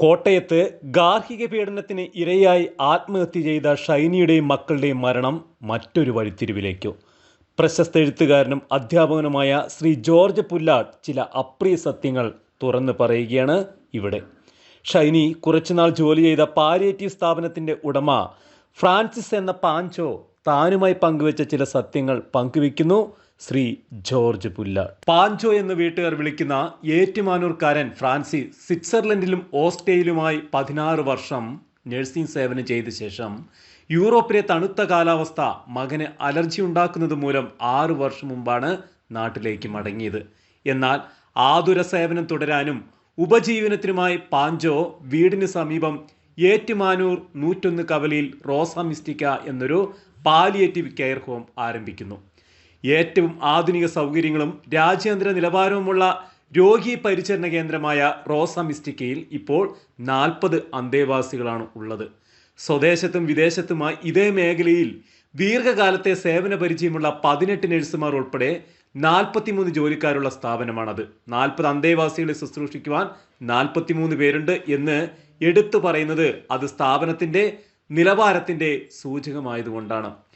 കോട്ടയത്ത് ഗാർഹിക പീഡനത്തിന് ഇരയായി ആത്മഹത്യ ചെയ്ത ഷൈനിയുടെയും മക്കളുടെയും മരണം മറ്റൊരു വഴിത്തിരിവിലേക്കു. പ്രശസ്ത എഴുത്തുകാരനും അധ്യാപകനുമായ ശ്രീ ജോർജ് പുല്ലാട്ട് ചില അപ്രിയ സത്യങ്ങൾ തുറന്നു പറയുകയാണ് ഇവിടെ. ഷൈനി കുറച്ചുനാൾ ജോലി ചെയ്ത പാലിയേറ്റീവ് സ്ഥാപനത്തിന്റെ ഉടമ ഫ്രാൻസിസ് എന്ന പാഞ്ചോ താനുമായി പങ്കുവച്ച ചില സത്യങ്ങൾ പങ്കുവെക്കുന്നു. ശ്രീ ജോർജ് പുല്ല. പാഞ്ചോ എന്ന് വീട്ടുകാർ വിളിക്കുന്ന ഏറ്റുമാനൂർക്കാരൻ ഫ്രാൻസിസ് സ്വിറ്റ്സർലൻഡിലും ഓസ്ട്രേലിയയിലുമായി പതിനാറ് വർഷം നഴ്സിംഗ് സേവനം ചെയ്ത ശേഷം യൂറോപ്പിലെ തണുത്ത കാലാവസ്ഥ മകന് അലർജി ഉണ്ടാക്കുന്നത് മൂലം ആറു വർഷം മുമ്പാണ് നാട്ടിലേക്ക് മടങ്ങിയത്. എന്നാൽ ആതുര സേവനം തുടരാനും ഉപജീവനത്തിനുമായി പാഞ്ചോ വീടിന് സമീപം ഏറ്റുമാനൂർ നൂറ്റൊന്ന് കവലയിൽ റോസ മിസ്റ്റിക്ക എന്നൊരു പാലിയേറ്റീവ് കെയർ ഹോം ആരംഭിക്കുന്നു. ഏറ്റവും ആധുനിക സൗകര്യങ്ങളും രാജ്യാന്തര നിലവാരവുമുള്ള രോഗി പരിചരണ കേന്ദ്രമായ റോസ മിസ്റ്റിക്കയിൽ ഇപ്പോൾ നാൽപ്പത് അന്തേവാസികളാണ് ഉള്ളത്. സ്വദേശത്തും വിദേശത്തുമായി ഇതേ മേഖലയിൽ ദീർഘകാലത്തെ സേവന പരിചയമുള്ള പതിനെട്ട് നഴ്സുമാർ ഉൾപ്പെടെ നാൽപ്പത്തിമൂന്ന് ജോലിക്കാരുള്ള സ്ഥാപനമാണത്. നാൽപ്പത് അന്തേവാസികളെ ശുശ്രൂഷിക്കുവാൻ നാൽപ്പത്തിമൂന്ന് പേരുണ്ട് എന്ന് എടുത്തു പറയുന്നത് അത് സ്ഥാപനത്തിന്റെ നിലവാരത്തിന്റെ സൂചകമായതുകൊണ്ടാണ്.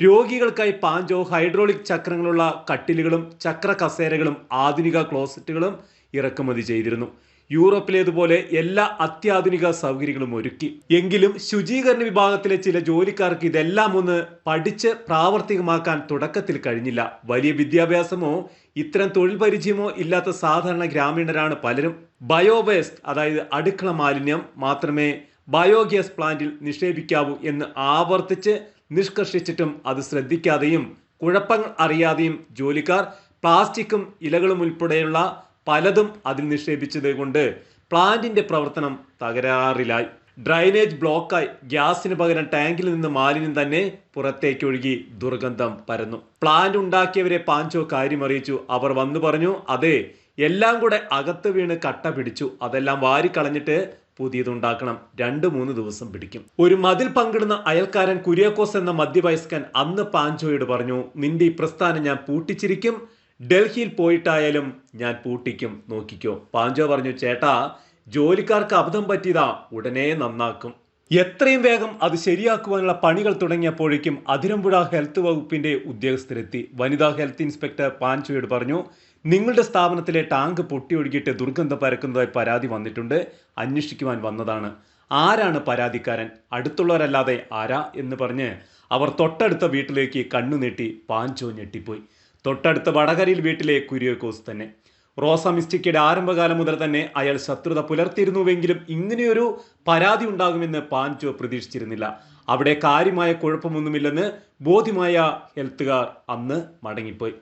രോഗികൾക്കായി പാഞ്ചോ ഹൈഡ്രോളിക് ചക്രങ്ങളുള്ള കട്ടിലുകളും ചക്ര കസേരകളും ആധുനിക ക്ലോസറ്റുകളും ഇറക്കുമതി ചെയ്തിരുന്നു. യൂറോപ്പിലേതുപോലെ എല്ലാ അത്യാധുനിക സൗകര്യങ്ങളും ഒരുക്കി. എങ്കിലും ശുചീകരണ വിഭാഗത്തിലെ ചില ജോലിക്കാർക്ക് ഇതെല്ലാം ഒന്ന് പഠിച്ച് പ്രാവർത്തികമാക്കാൻ തുടക്കത്തിൽ കഴിഞ്ഞില്ല. വലിയ വിദ്യാഭ്യാസമോ ഇത്തരം തൊഴിൽ പരിചയമോ ഇല്ലാത്ത സാധാരണ ഗ്രാമീണരാണ് പലരും. ബയോവേസ്റ്റ് അതായത് അടുക്കള മാലിന്യം മാത്രമേ ബയോഗ്യാസ് പ്ലാന്റിൽ നിക്ഷേപിക്കാവൂ എന്ന് ആവർത്തിച്ച് നിഷ്കർഷിച്ചിട്ടും അത് ശ്രദ്ധിക്കാതെയും കുഴപ്പങ്ങൾ അറിയാതെയും ജോലിക്കാർ പ്ലാസ്റ്റിക്കും ഇലകളും ഉൾപ്പെടെയുള്ള പലതും അതിൽ നിക്ഷേപിച്ചത് കൊണ്ട് പ്ലാന്റിന്റെ പ്രവർത്തനം തകരാറിലായി. ഡ്രൈനേജ് ബ്ലോക്കായി ഗ്യാസിന് പകരം ടാങ്കിൽ നിന്ന് മാലിന്യം തന്നെ പുറത്തേക്ക് ഒഴുകി ദുർഗന്ധം പരന്നു. പ്ലാന്റ് ഉണ്ടാക്കിയവരെ പാഞ്ചോ കാര്യമറിയിച്ചു അവർ വന്നു പറഞ്ഞു അതെ എല്ലാം കൂടെ അകത്ത് വീണ് കട്ട പിടിച്ചു. അതെല്ലാം വാരിക്കളഞ്ഞിട്ട് പുതിയതുണ്ടാക്കണം. രണ്ട് മൂന്ന് ദിവസം പിടിക്കും. ഒരു മതിൽ പങ്കിടുന്ന അയൽക്കാരൻ കുര്യാക്കോസ് എന്ന മധ്യവയസ്കൻ അന്ന് പാഞ്ചോയോട് പറഞ്ഞു നിന്റെ ഈ പ്രസ്ഥാനം ഞാൻ പൂട്ടിച്ചിരിക്കും. ഡൽഹിയിൽ പോയിട്ടായാലും ഞാൻ പൂട്ടിക്കും. നോക്കിക്കോ. പാഞ്ചോ പറഞ്ഞു ചേട്ടാ ജോലിക്കാർക്ക് അബദ്ധം പറ്റിയതാ. ഉടനെ നന്നാക്കും. എത്രയും വേഗം അത് ശരിയാക്കുവാനുള്ള പണികൾ തുടങ്ങിയപ്പോഴേക്കും അതിരമ്പുഴ ഹെൽത്ത് വകുപ്പിന്റെ ഉദ്യോഗസ്ഥരെത്തി. വനിതാ ഹെൽത്ത് ഇൻസ്പെക്ടർ പാഞ്ചോയോട് പറഞ്ഞു നിങ്ങളുടെ സ്ഥാപനത്തിലെ ടാങ്ക് പൊട്ടിയൊഴുകിയിട്ട് ദുർഗന്ധം പരക്കുന്നതായി പരാതി വന്നിട്ടുണ്ട്. അന്വേഷിക്കുവാൻ വന്നതാണ്. ആരാണ് പരാതിക്കാരൻ? അടുത്തുള്ളവരല്ലാതെ ആരാ എന്ന് പറഞ്ഞ് അവർ തൊട്ടടുത്ത വീട്ടിലേക്ക് കണ്ണുനീട്ടി പാഞ്ചോ ഞെട്ടിപ്പോയി. തൊട്ടടുത്ത വടകരയിൽ വീട്ടിലെ കുര്യോക്കോസ് തന്നെ. റോസ മിസ്റ്റിക്കയുടെ ആരംഭകാലം മുതൽ തന്നെ അയാൾ ശത്രുത പുലർത്തിയിരുന്നുവെങ്കിലും ഇങ്ങനെയൊരു പരാതി ഉണ്ടാകുമെന്ന് പാഞ്ചോ പ്രതീക്ഷിച്ചിരുന്നില്ല. അവിടെ കാര്യമായ കുഴപ്പമൊന്നുമില്ലെന്ന് ബോധ്യമായ ഹെൽത്തുകാർ അന്ന് മടങ്ങിപ്പോയി.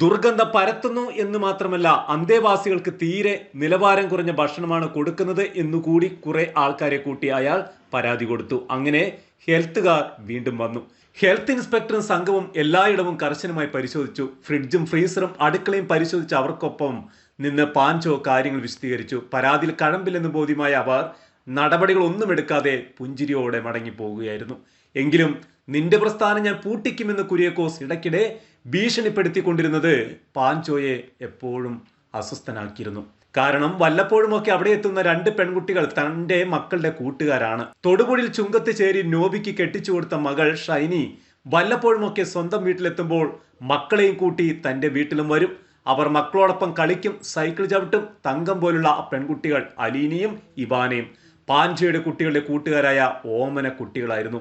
ദുർഗന്ധം പരത്തുന്നു എന്ന് മാത്രമല്ല അന്തേവാസികൾക്ക് തീരെ നിലവാരം കുറഞ്ഞ ഭക്ഷണമാണ് കൊടുക്കുന്നത് എന്നുകൂടി കുറെ ആൾക്കാരെ കൂട്ടി അയാൾ പരാതി കൊടുത്തു. അങ്ങനെ ഹെൽത്തുകാർ വീണ്ടും വന്നു. ഹെൽത്ത് ഇൻസ്പെക്ടറും സംഘവും എല്ലായിടവും കർശനമായി പരിശോധിച്ചു. ഫ്രിഡ്ജും ഫ്രീസറും അടുക്കളയും പരിശോധിച്ച് അവർക്കൊപ്പം നിന്ന് പാഞ്ചോ കാര്യങ്ങൾ വിശദീകരിച്ചു. പരാതിയിൽ കഴമ്പില്ലെന്ന് ബോധ്യമായ അവർ നടപടികൾ ഒന്നും എടുക്കാതെ പുഞ്ചിരിയോടെ മടങ്ങിപ്പോവുകയായിരുന്നു എങ്കിലും നിന്റെ പ്രസ്ഥാനം ഞാൻ പൂട്ടിക്കുമെന്ന് കുര്യക്കോസ് ഇടയ്ക്കിടെ ഭീഷണിപ്പെടുത്തിക്കൊണ്ടിരുന്നത് പാഞ്ചോയെ എപ്പോഴും അസ്വസ്ഥനാക്കിയിരുന്നു. കാരണം വല്ലപ്പോഴുമൊക്കെ അവിടെ എത്തുന്ന രണ്ട് പെൺകുട്ടികൾ തന്റെ മക്കളുടെ കൂട്ടുകാരാണ്. തൊടുപുഴയിൽ ചുങ്കത്ത് ചേരി നോബിക്ക് കെട്ടിച്ചു കൊടുത്ത മകൾ ഷൈനി വല്ലപ്പോഴുമൊക്കെ സ്വന്തം വീട്ടിലെത്തുമ്പോൾ മക്കളെയും കൂട്ടി തന്റെ വീട്ടിലും വരും. അവർ മക്കളോടൊപ്പം കളിക്കും സൈക്കിൾ ചവിട്ടും തങ്കം പോലുള്ള പെൺകുട്ടികൾ അലീനയും ഇബാനയും പാഞ്ചയുടെ കുട്ടികളുടെ കൂട്ടുകാരായ ഓമന കുട്ടികളായിരുന്നു.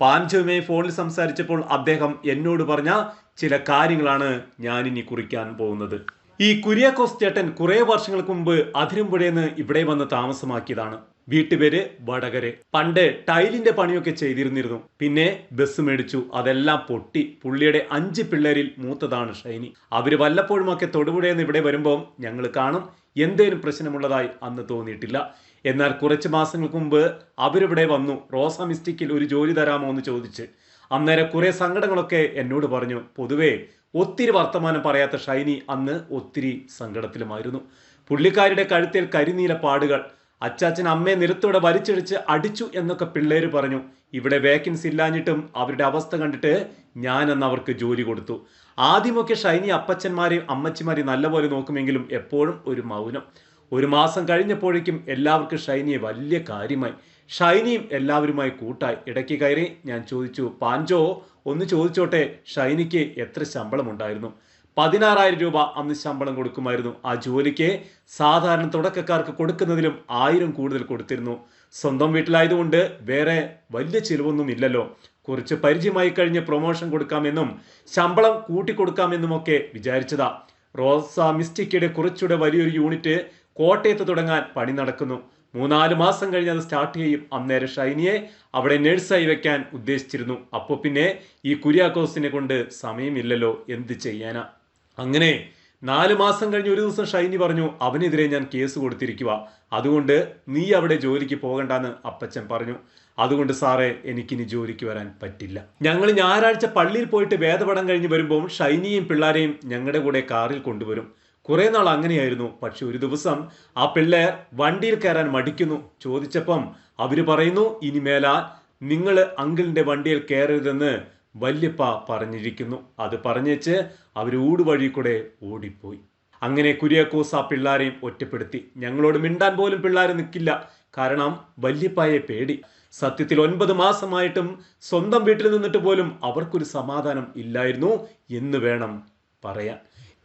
പാഞ്ചോയുമായി ഫോണിൽ സംസാരിച്ചപ്പോൾ അദ്ദേഹം എന്നോട് പറഞ്ഞ ചില കാര്യങ്ങളാണ് ഞാൻ ഇനി കുറിക്കാൻ പോകുന്നത്. ഈ കുര്യാക്കോസ് ചേട്ടൻ കുറേ വർഷങ്ങൾക്ക് മുമ്പ് അതിരമ്പുഴയെന്ന് ഇവിടെ വന്ന് താമസമാക്കിയതാണ്. വീട്ടുപേര് വടകരെ. പണ്ട് ടൈലിന്റെ പണിയൊക്കെ ചെയ്തിരുന്നിരുന്നു. പിന്നെ ബസ് മേടിച്ചു. അതെല്ലാം പൊട്ടി. പുള്ളിയുടെ അഞ്ച് പിള്ളേരിൽ മൂത്തതാണ് ഷൈനി. അവർ വല്ലപ്പോഴുമൊക്കെ തൊടുപുഴയെന്ന് ഇവിടെ വരുമ്പോൾ ഞങ്ങൾ കാണും. എന്തേലും പ്രശ്നമുള്ളതായി അന്ന് തോന്നിയിട്ടില്ല. എന്നാൽ കുറച്ച് മാസങ്ങൾക്ക് മുമ്പ് അവരിവിടെ വന്നു. റോസ മിസ്റ്റിക്കിൽ ഒരു ജോലി തരാമോ എന്ന് ചോദിച്ച്. അന്നേരം കുറേ സങ്കടങ്ങളൊക്കെ എന്നോട് പറഞ്ഞു. പൊതുവേ ഒത്തിരി വർത്തമാനം പറയാത്ത ഷൈനി അന്ന് ഒത്തിരി സങ്കടത്തിലുമായിരുന്നു. പുള്ളിക്കാരുടെ കഴുത്തിൽ കരിനീല പാടുകൾ അച്ചാച്ചൻ അമ്മയെ നിരത്തോടെ വലിച്ചെടിച്ച് അടിച്ചു എന്നൊക്കെ പിള്ളേര് പറഞ്ഞു. ഇവിടെ വേക്കൻസി ഇല്ലാഞ്ഞിട്ടും അവരുടെ അവസ്ഥ കണ്ടിട്ട് ഞാൻ അന്ന് അവർക്ക് ജോലി കൊടുത്തു. ആദ്യമൊക്കെ ഷൈനി അപ്പച്ചന്മാരെയും അമ്മച്ചിമാരെയും നല്ലപോലെ നോക്കുമെങ്കിലും എപ്പോഴും ഒരു മൗനം. ഒരു മാസം കഴിഞ്ഞപ്പോഴേക്കും എല്ലാവർക്കും ഷൈനിയെ വലിയ കാര്യമായി. ഷൈനിയും എല്ലാവരുമായി കൂട്ടായി. ഇടയ്ക്ക് കയറി ഞാൻ ചോദിച്ചു പാഞ്ചോ ഒന്ന് ചോദിച്ചോട്ടെ ഷൈനിക്ക് എത്ര ശമ്പളമുണ്ടായിരുന്നു? പതിനാറായിരം രൂപ അന്ന് ശമ്പളം കൊടുക്കുമായിരുന്നു. ആ ജോലിക്ക് സാധാരണ തുടക്കക്കാർക്ക് കൊടുക്കുന്നതിലും ആയിരം കൂടുതൽ കൊടുത്തിരുന്നു. സ്വന്തം വീട്ടിലായതുകൊണ്ട് വേറെ വലിയ ചിലവൊന്നും ഇല്ലല്ലോ കുറച്ച് പരിചയമായി കഴിഞ്ഞ് പ്രൊമോഷൻ കൊടുക്കാമെന്നും ശമ്പളം കൂട്ടിക്കൊടുക്കാമെന്നുമൊക്കെ വിചാരിച്ചതാ. റോസ മിസ്റ്റിക്കയുടെ കുറച്ചുകൂടെ വലിയൊരു യൂണിറ്റ് കോട്ടയത്ത് തുടങ്ങാൻ പണി നടക്കുന്നു. മൂന്നാൽ മാസം കഴിഞ്ഞ് അത് സ്റ്റാർട്ട് ചെയ്യും. അന്നേരം ഷൈനിയെ അവിടെ നഴ്സായി വെക്കാൻ ഉദ്ദേശിച്ചിരുന്നു. അപ്പോൾ പിന്നെ ഈ കുര്യാക്കോസിനെ കൊണ്ട് സമയമില്ലല്ലോ. എന്ത് ചെയ്യാനാ? അങ്ങനെ നാല് മാസം കഴിഞ്ഞ് ഒരു ദിവസം ഷൈനി പറഞ്ഞു അവനെതിരെ ഞാൻ കേസ് കൊടുത്തിരിക്കുക അതുകൊണ്ട് നീ അവിടെ ജോലിക്ക് പോകണ്ടെന്ന് അപ്പച്ചൻ പറഞ്ഞു. അതുകൊണ്ട് സാറേ എനിക്കിനി ജോലിക്ക് വരാൻ പറ്റില്ല. ഞങ്ങൾ ഞായറാഴ്ച പള്ളിയിൽ പോയിട്ട് വേദപഠം കഴിഞ്ഞ് വരുമ്പോൾ ഷൈനിയും പിള്ളാരെയും ഞങ്ങളുടെ കൂടെ കാറിൽ കൊണ്ടുവരും. കുറേ നാൾ അങ്ങനെയായിരുന്നു. പക്ഷെ ഒരു ദിവസം ആ പിള്ളേർ വണ്ടിയിൽ കയറാൻ മടിക്കുന്നു. ചോദിച്ചപ്പം അവർ പറയുന്നു ഇനി മേലാൽ നിങ്ങൾ അങ്കിളിന്റെ വണ്ടിയിൽ കയറരുതെന്ന് വല്യപ്പ പറഞ്ഞിരിക്കുന്നു. അത് പറഞ്ഞേച്ച് അവർ ഊടുവഴി കൂടെ ഓടിപ്പോയി. അങ്ങനെ കുര്യാക്കോസ് ആ പിള്ളാരെയും ഒറ്റപ്പെടുത്തി. ഞങ്ങളോട് മിണ്ടാൻ പോലും പിള്ളാർ നിൽക്കില്ല കാരണം വല്യപ്പായെ പേടി. സത്യത്തിൽ ഒൻപത് മാസമായിട്ടും സ്വന്തം വീട്ടിൽ നിന്നിട്ട് പോലും അവർക്കൊരു സമാധാനം ഇല്ലായിരുന്നു എന്ന് വേണം പറയാൻ.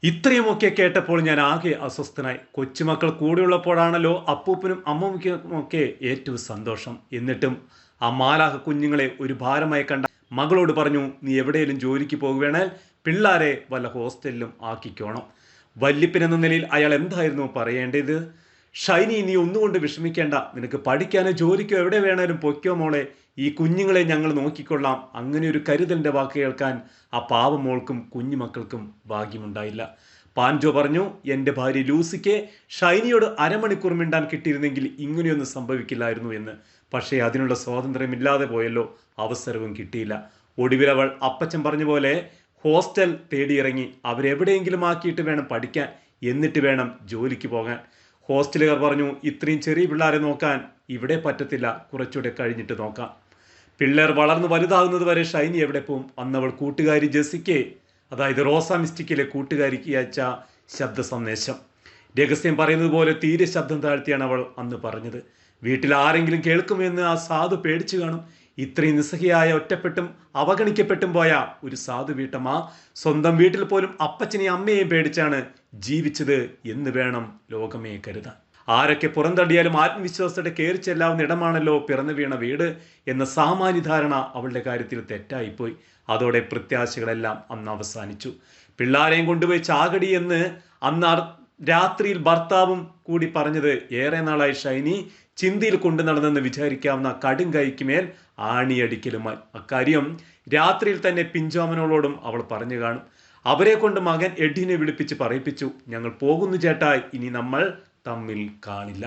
ഇത്രയുമൊക്കെ കേട്ടപ്പോൾ ഞാൻ ആകെ അസ്വസ്ഥനായി. കൊച്ചുമക്കൾ കൂടെയുള്ളപ്പോഴാണല്ലോ അപ്പൂപ്പനും അമ്മൂമ്മയ്ക്കും ഒക്കെ ഏറ്റവും സന്തോഷം. എന്നിട്ടും ആ മാലാഹ കുഞ്ഞുങ്ങളെ ഒരു ഭാരമായി കണ്ട മകളോട് പറഞ്ഞു നീ എവിടെയെങ്കിലും ജോലിക്ക് പോകുകയാണെങ്കിൽ പിള്ളാരെ വല്ല ഹോസ്റ്റലിലും ആക്കിക്കോണം. വല്യപ്പനെന്ന നിലയിൽ അയാൾ എന്തായിരുന്നു പറയേണ്ടത്? ഷൈനി നീ ഒന്നുകൊണ്ട് വിഷമിക്കേണ്ട. നിനക്ക് പഠിക്കാനോ ജോലിക്കോ എവിടെ വേണേലും പൊയ്ക്കോ മോളെ. ഈ കുഞ്ഞുങ്ങളെ ഞങ്ങൾ നോക്കിക്കൊള്ളാം. അങ്ങനെ ഒരു കരുതലിന്റെ വാക്ക് കേൾക്കാൻ ആ പാവമോൾക്കും കുഞ്ഞുമക്കൾക്കും ഭാഗ്യമുണ്ടായില്ല. പാൻജോ പറഞ്ഞു എന്റെ ഭാര്യ ലൂസിക്ക് ഷൈനിയോട് അരമണിക്കൂർ മിണ്ടാൻ കിട്ടിയിരുന്നെങ്കിൽ ഇങ്ങനെയൊന്നും സംഭവിക്കില്ലായിരുന്നു എന്ന്. പക്ഷേ അതിനുള്ള സ്വാതന്ത്ര്യമില്ലാതെ പോയല്ലോ അവസരവും കിട്ടിയില്ല. ഒടുവിൽ അവൾ അപ്പച്ചൻ പറഞ്ഞ പോലെ ഹോസ്റ്റൽ തേടിയിറങ്ങി അവരെവിടെയെങ്കിലും ആക്കിയിട്ട് വേണം പഠിക്കാൻ. എന്നിട്ട് വേണം ജോലിക്ക് പോകാൻ. ഹോസ്റ്റലുകാർ പറഞ്ഞു ഇത്രയും ചെറിയ പിള്ളേരെ നോക്കാൻ ഇവിടെ പറ്റത്തില്ല. കുറച്ചുകൂടെ കഴിഞ്ഞിട്ട് നോക്കാം. പിള്ളേർ വളർന്നു വലുതാകുന്നത് വരെ ഷൈനി എവിടെ പോവും? അന്നവൾ കൂട്ടുകാരി ജെസിക്ക് അതായത് റോസ മിസ്റ്റിക്കിലെ കൂട്ടുകാരിക്ക് അയച്ച ശബ്ദ സന്ദേശം രഹസ്യം പറയുന്നത് പോലെ തീരെ ശബ്ദം താഴ്ത്തിയാണ് അവൾ അന്ന് പറഞ്ഞത്. വീട്ടിൽ ആരെങ്കിലും കേൾക്കുമെന്ന് ആ സാധു പേടിച്ചു കാണും. ഇത്രയും നിസ്സഹിയായ ഒറ്റപ്പെട്ടും അവഗണിക്കപ്പെട്ടും പോയ ഒരു സാധു വീട്ടമ്മ സ്വന്തം വീട്ടിൽ പോലും അപ്പച്ചനെയും അമ്മയെയും പേടിച്ചാണ് ജീവിച്ചത് എന്ന് വേണം ലോകമേ കരുതാൻ. ആരൊക്കെ പുറന്തള്ളിയാലും ആത്മവിശ്വാസത്തെ കയറി ചെല്ലാവുന്ന ഇടമാണല്ലോ പിറന്നു വീണ വീട് എന്ന സാമാന്യധാരണ അവളുടെ കാര്യത്തിൽ തെറ്റായിപ്പോയി. അതോടെ പ്രത്യാശകളെല്ലാം അന്ന് അവസാനിച്ചു. പിള്ളാരെയും കൊണ്ടുപോയി ചാകടി എന്ന് അന്ന് രാത്രിയിൽ ഭർത്താവും കൂടി പറഞ്ഞത് ഏറെ നാളായി ഷൈനി ചിന്തയിൽ കൊണ്ടു നടന്നെന്ന് വിചാരിക്കാവുന്ന കടും കൈക്ക് മേൽ ആണിയടിക്കലുമായി അക്കാര്യം രാത്രിയിൽ തന്നെ പിഞ്ചോമനോളോടും അവൾ പറഞ്ഞു കാണും. അവരെ കൊണ്ട് മകൻ എഡിനെ വിളിപ്പിച്ച് പറയിപ്പിച്ചു. ഞങ്ങൾ പോകുന്നു ചേട്ടാ ഇനി നമ്മൾ തമ്മിൽ കാണില്ല.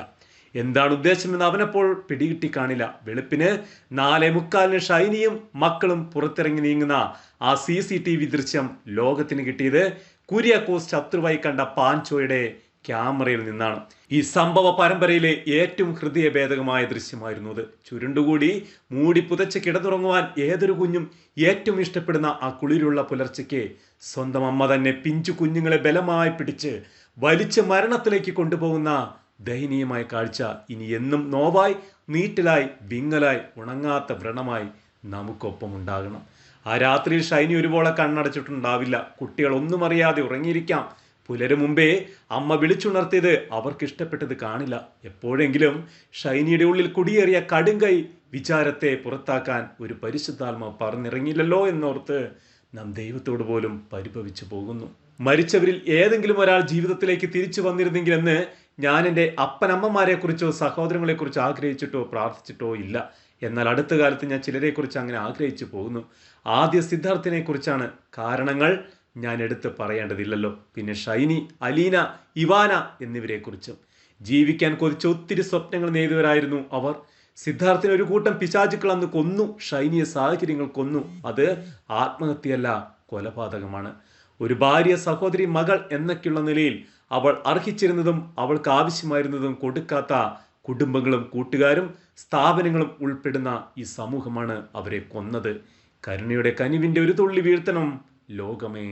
എന്താണ് ഉദ്ദേശമെന്ന് അവനപ്പോൾ പിടികിട്ടി കാണില്ല. വെളുപ്പിന് നാലേ മുക്കാലിന് ഷൈനിയും മക്കളും പുറത്തിറങ്ങി നീങ്ങുന്ന ആ സി സി ടി വി ദൃശ്യം ലോകത്തിന് കിട്ടിയത് കുര്യാക്കോസ് ശത്രുവായി കണ്ട പാൻചോയുടെ ക്യാമറയിൽ നിന്നാണ്. ഈ സംഭവ പരമ്പരയിലെ ഏറ്റവും ഹൃദയഭേദകമായ ദൃശ്യമായിരുന്നു അത്. ചുരുണ്ടുകൂടി മൂടി പുതച്ച് കിടന്നുറങ്ങുവാൻ ഏതൊരു കുഞ്ഞും ഏറ്റവും ഇഷ്ടപ്പെടുന്ന ആ കുളിരുള്ള പുലർച്ചയ്ക്ക് സ്വന്തം അമ്മ തന്നെ പിഞ്ചു കുഞ്ഞുങ്ങളെ ബലമായി പിടിച്ച് വലിച്ച് മരണത്തിലേക്ക് കൊണ്ടുപോകുന്ന ദയനീയമായ കാഴ്ച ഇനി എന്നും നോവായി നീറ്റലായി വിങ്ങലായി ഉണങ്ങാത്ത വ്രണമായി നമുക്കൊപ്പം ഉണ്ടാകണം ആ രാത്രിയിൽ ഷൈനി ഒരുപോലെ കണ്ണടച്ചിട്ടുണ്ടാവില്ല. കുട്ടികൾ ഒന്നും അറിയാതെ ഉറങ്ങിയിരിക്കാം. പുലരു മുമ്പേ അമ്മ വിളിച്ചുണർത്തിയത് അവർക്ക് ഇഷ്ടപ്പെട്ടത് കാണില്ല. എപ്പോഴെങ്കിലും ഷൈനിയുടെ ഉള്ളിൽ കുടിയേറിയ കടുങ്കൈ വിചാരത്തെ പുറത്താക്കാൻ ഒരു പരിശുദ്ധാത്മ പറഞ്ഞിറങ്ങില്ലല്ലോ എന്നോർത്ത് നാം ദൈവത്തോട് പോലും പരിഭവിച്ചു പോകുന്നു. മരിച്ചവരിൽ ഏതെങ്കിലും ഒരാൾ ജീവിതത്തിലേക്ക് തിരിച്ചു വന്നിരുന്നെങ്കിൽ എന്ന് ഞാൻ എന്റെ അപ്പനമ്മമാരെ കുറിച്ചോ സഹോദരങ്ങളെ കുറിച്ചോ ആഗ്രഹിച്ചിട്ടോ പ്രാർത്ഥിച്ചിട്ടോ ഇല്ല. എന്നാൽ അടുത്ത കാലത്ത് ഞാൻ ചിലരെക്കുറിച്ച് അങ്ങനെ ആഗ്രഹിച്ചു പോകുന്നു. ആദ്യ സിദ്ധാർത്ഥിനെ കുറിച്ചാണ് കാരണങ്ങൾ ഞാൻ എടുത്ത് പറയേണ്ടതില്ലല്ലോ. പിന്നെ ഷൈനി അലീന ഇവാന എന്നിവരെ കുറിച്ചും ജീവിക്കാൻ കൊതിച്ച ഒത്തിരി സ്വപ്നങ്ങൾ നേടിയവരായിരുന്നു അവർ. സിദ്ധാർത്ഥിന് ഒരു കൂട്ടം പിശാചുക്കൾ അന്ന് കൊന്നു. ഷൈനിയ സാഹചര്യങ്ങൾ കൊന്നു. അത് ആത്മഹത്യയല്ല കൊലപാതകമാണ്. ഒരു ഭാര്യ സഹോദരി മകൾ എന്നൊക്കെയുള്ള നിലയിൽ അവൾ അർഹിച്ചിരുന്നതും അവൾക്ക് ആവശ്യമായിരുന്നതും കൊടുക്കാത്ത കുടുംബങ്ങളും കൂട്ടുകാരും സ്ഥാപനങ്ങളും ഉൾപ്പെടുന്ന ഈ സമൂഹമാണ് അവരെ കൊന്നത്. കരുണയുടെ കനിവിന്റെ ഒരു തുള്ളി വീഴ്ത്തണം ലോകമേ.